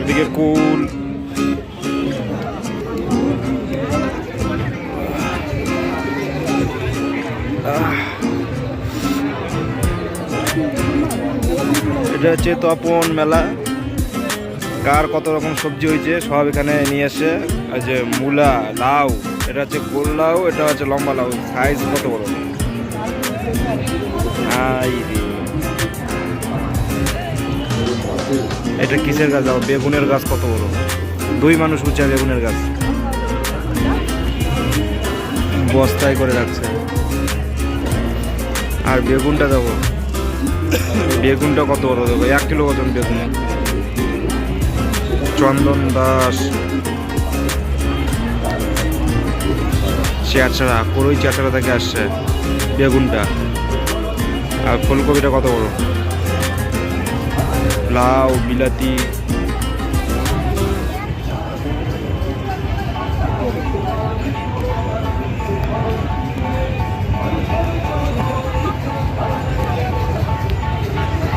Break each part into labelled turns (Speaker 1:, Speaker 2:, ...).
Speaker 1: এদিকে কুল। এটা হচ্ছে তপন মেলা। কার কত রকম সবজি হয়েছে, সব এখানে নিয়ে এসে যে মূলা, লাউ, এটা হচ্ছে গোল লাউ, এটা হচ্ছে লম্বা লাউ সাইজ কত বড়? আই। এটা কিসের গাছ? আবার বেগুনের গাছ কত বড়? দুই মানুষ উঁচা বেগুনের গাছ। বস্তায় করে রাখছে। আর বেগুনটা দেখো। বেগুনটা কত বড় দেবো এক কিলো ওজন বেগুন। চন্দন দাস। চেয়ারছাড়া করই চেয়ারছাড়া থেকে আসছে বেগুনটা। আর ফুলকপিটা কত বড়? লাউ বিলাতি।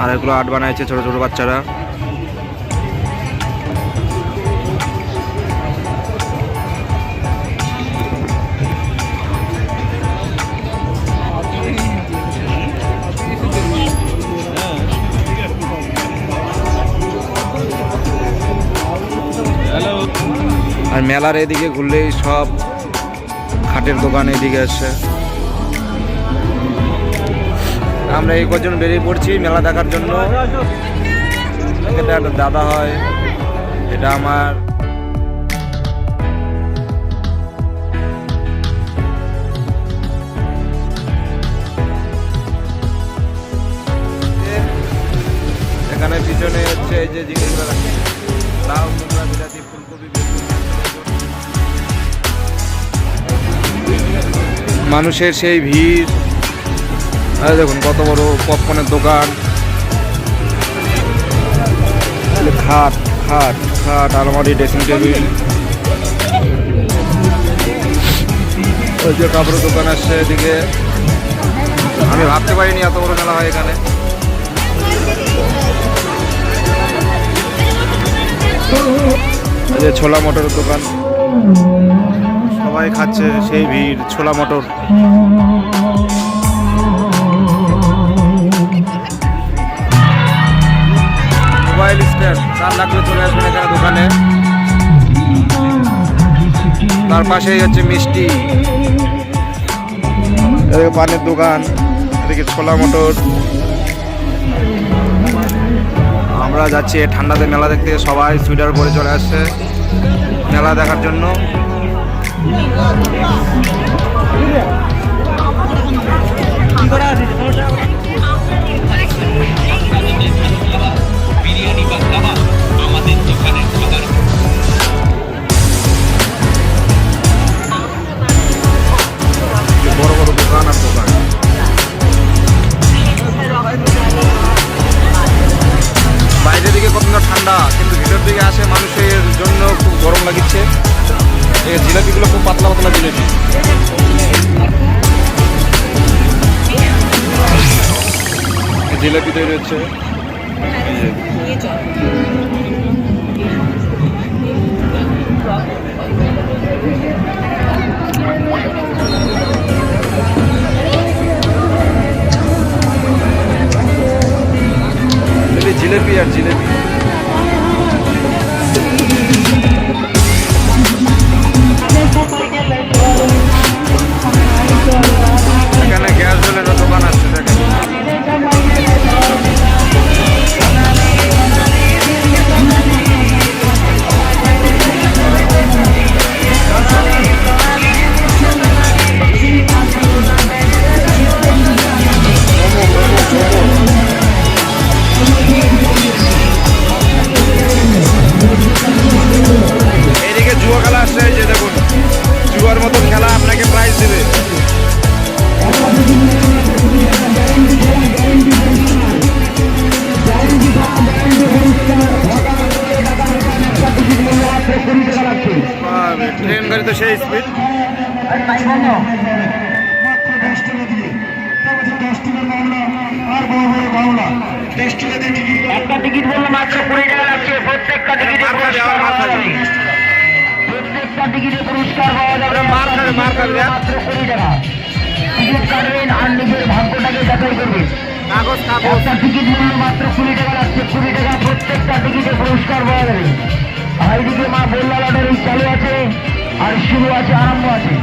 Speaker 1: আর এগুলো আট বানাইছে ছোট ছোট বাচ্চারা। মেলার এদিকে ঘুরলেই সব খাটের দোকান এদিকে আসছে আমরা এই কজন বেরিয়ে পড়ছি মেলা দেখার জন্য। একটা দাদা হয়, এটা আমার। এখানে পিছনে হচ্ছে এই যে জিনিসগুলো লাউ, কুমড়া মানুষের সেই ভিড়। আরে দেখুন, কত বড় পপকর্নের দোকান। খাট খাট খাট, আলমারি ড্রেসিং টেবিল ওই যে কাপড়ের দোকান আসছে এদিকে। আমি ভাবতে পারিনি এত বড় মেলা হয় এখানে। যে ছোলা মটরের দোকান। সবাই খাচ্ছে সেই ভিড়, ছোলা মটর। মোবাইল স্ট্যান্ড তার চলে আসবেন এখানে দোকানে। তার পাশেই হচ্ছে মিষ্টি। এদিকে পানের দোকান, এদিকে ছোলা মটর। আমরা যাচ্ছি ঠান্ডাতে মেলা দেখতে, সবাই সুইটার পরে চলে আসছে। মেলা দেখার জন্য। 你不要走啊 এই রয়েছে জিলাপি আর জিলাপি। মার খাবে, মার খাবে,
Speaker 2: টাকা। টিকিট কাটবেন আর নিজের ভাগ্যটাকে যাচাই করবেন।
Speaker 1: কাগজ কাগজ।
Speaker 2: একটা টিকিট মূল্য মাত্র কুড়ি টাকা লাগছে। কুড়ি টাকা প্রত্যেকটা টিকিটে পুরস্কার পাওয়া যাবে। আর এইদিকে মা বললা লটারি চালু আছে আর শুরু আছে আরম্ভ আছে।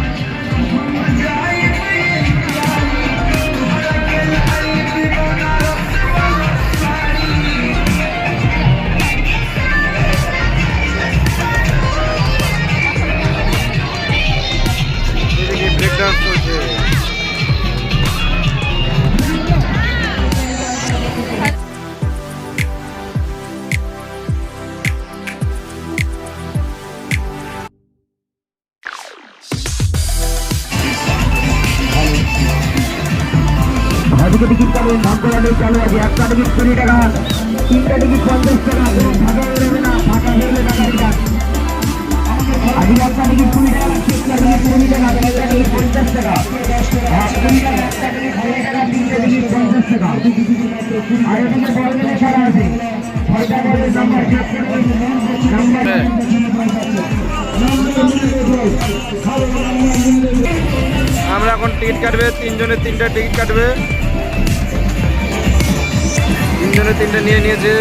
Speaker 1: আমরা এখন টিকিট কাটবে তিনজনের তিনটা টিকিট কাটবে। তিনজনের তিনটা নিয়ে নিয়েছে।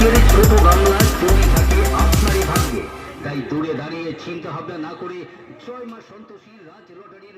Speaker 3: প্লাস্টিকের ছোট বাংলার তৈরি থাকে আপনারই ভাগ্যে। তাই দূরে দাঁড়িয়ে চিন্তা ভাবনা না করে জয় মা সন্তোষী রাজ লটারির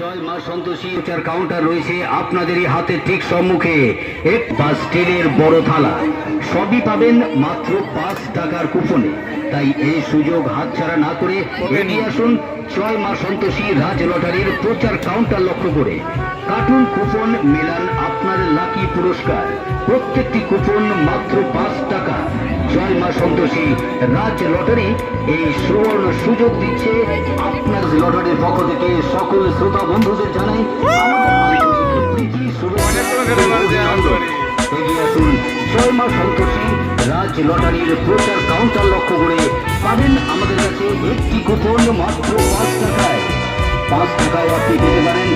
Speaker 3: জয় মা সন্তোষী চার কাউন্টার রয়েছে আপনাদেরই হাতে ঠিক সম্মুখে এক বা স্টিলের বড় থালা। সবই পাবেন মাত্র পাঁচ টাকার কুপনে তাই এই সুযোগ হাতছাড়া না করে এগিয়ে আসুন ছয় মাস সন্তোষী রাজ লটারির প্রচার কাউন্টার লক্ষ্য করে। কার্টুন কুপন মেলান আপনার লাকি পুরস্কার। প্রত্যেকটি কুপন মাত্র পাঁচ টাকা। সন্তোষী রাজ লটারি এই সুবর্ণ সুযোগ দিচ্ছে আপনার লটারির পক্ষ থেকে সকল শ্রোতা বন্ধুদের জানাই ছয় মাস সন্তোষী রাজ লটারির প্রচার কাউন্টার লক্ষ্য করে পাবেন আমাদের কাছে একটি কুপন মাত্র পাঁচ টাকায়। পাঁচ টাকায় আপনি পেতে পারেন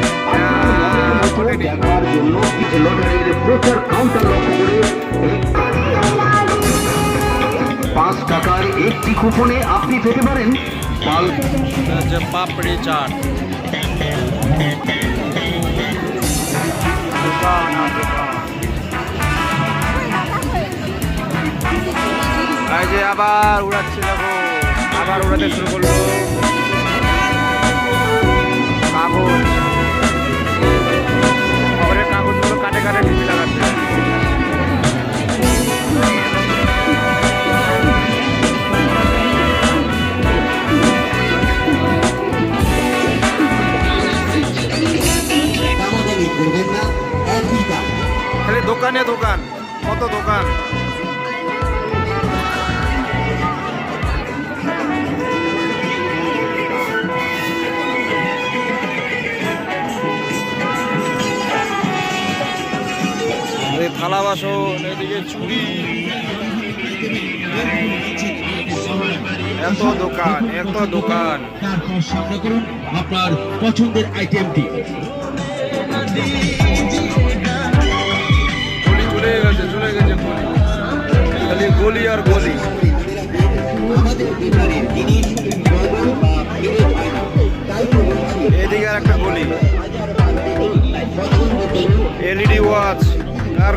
Speaker 3: দেখার জন্য লটারির প্রচার কাউন্টার লক্ষ্য করে পাঁচ টাকার একটি কুপনে আপনি পেতে পারেন পাল
Speaker 1: পাপড়ি চাট। এই যে আবার উড়াচ্ছে দেখো। আবার উড়াতে শুরু করল। কাগজ। খবরের কাগজগুলো কাটে কাটে টিভি লাগাচ্ছে দোকানে দোকান। কত দোকান? থালা বাসন, এদিকে চুড়ি। এত দোকান এত দোকান।
Speaker 4: তারপর সামনে করুন আপনার পছন্দের আইটেমটি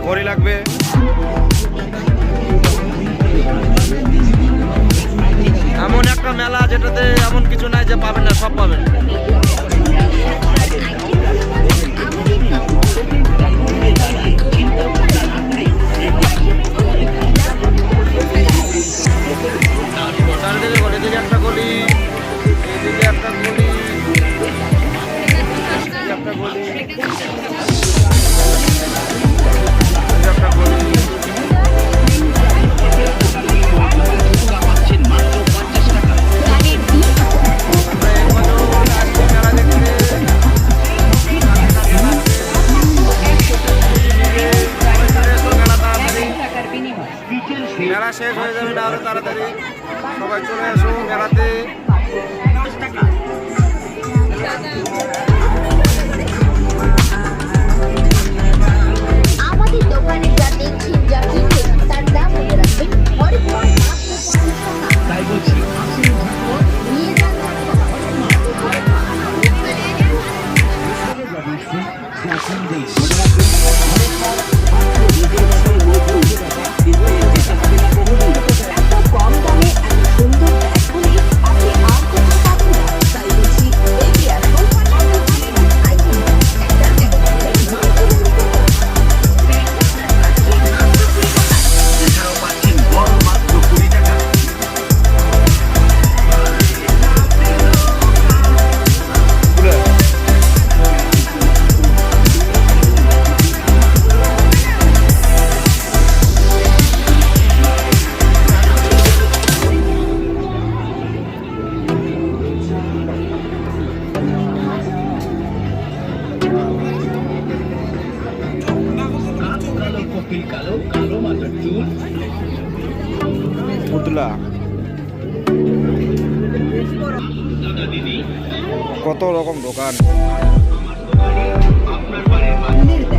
Speaker 1: ঘড়ি লাগবে। এমন একটা মেলা যেটাতে এমন কিছু নাই যে পাবেন না সব পাবেন।
Speaker 4: কালো কালো কালো মাথার চুল।
Speaker 1: পুতলা। কত রকম দোকান?
Speaker 5: ফুলের ব্যাগ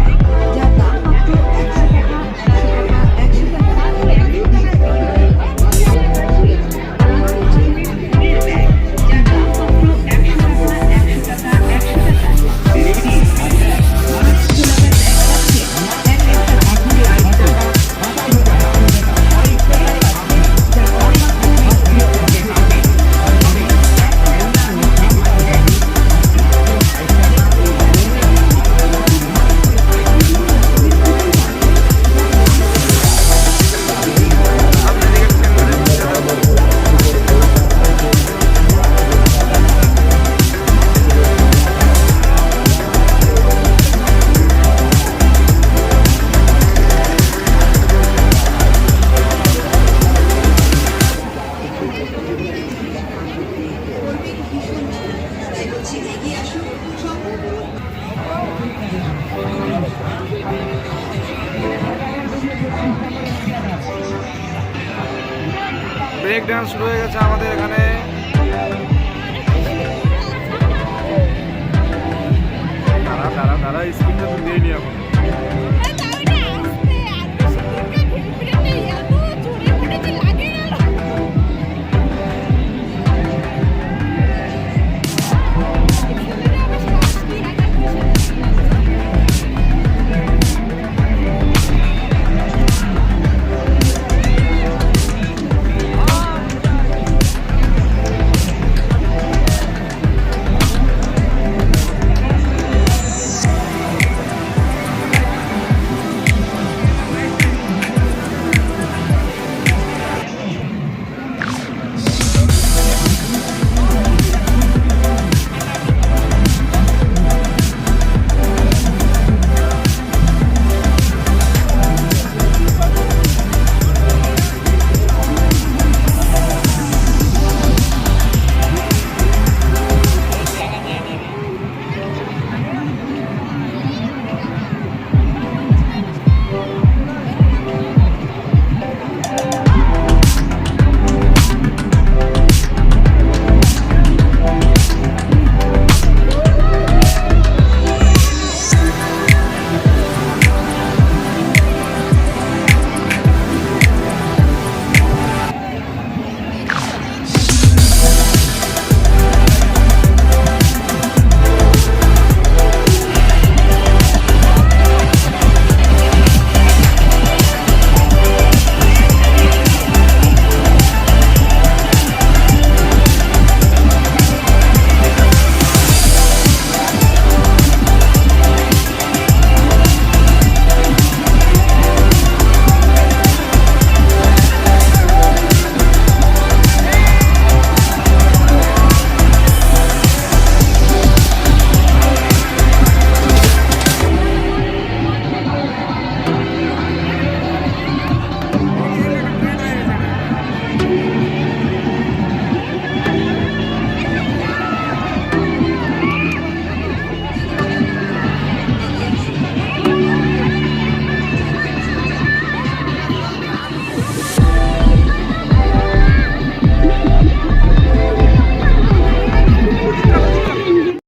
Speaker 1: ব্রেক ড্যান্স শুরু হয়ে গেছে আমাদের এখন।